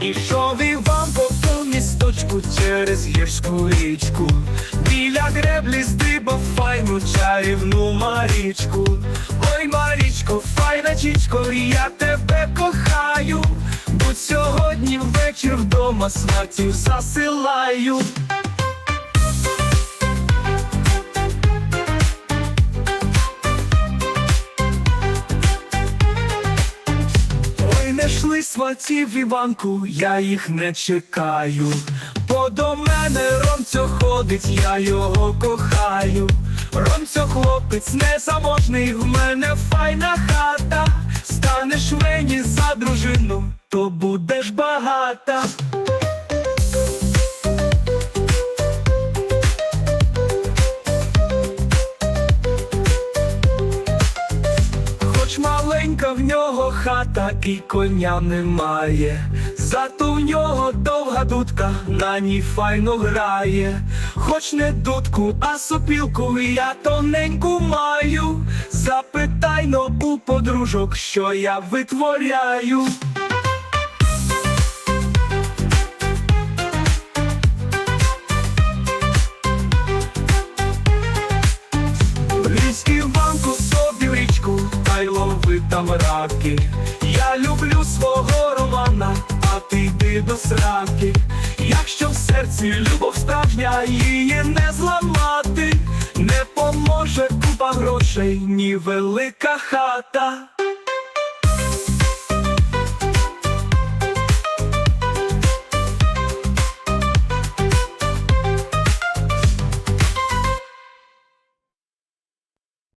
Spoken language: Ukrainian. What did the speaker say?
Ішов Іван по ту місточку через гірську річку. Біля греблі здибав файну чарівну Марічку. Ой, Марічко, файна чічко, я тебе кохаю. Будь сьогодні ввечір вдома снатів засилаю. Ой, не шли сватів Іванку, я їх не чекаю. Бо до мене Ромцьо ходить, я його кохаю. Ромцьо хлопець незаможний, в мене файна хата. Станеш мені за дружину, то будеш багата. Маленька в нього хата і коня немає, зато в нього довга дудка на ній файно грає. Хоч не дудку, а сопілку я тоненьку маю. Запитай но у подружок, що я витворяю. Там раки. Я люблю свого Романа, а ти йди до сраки. Якщо в серці любов справжня, її не зламати, не поможе купа грошей, ні велика хата.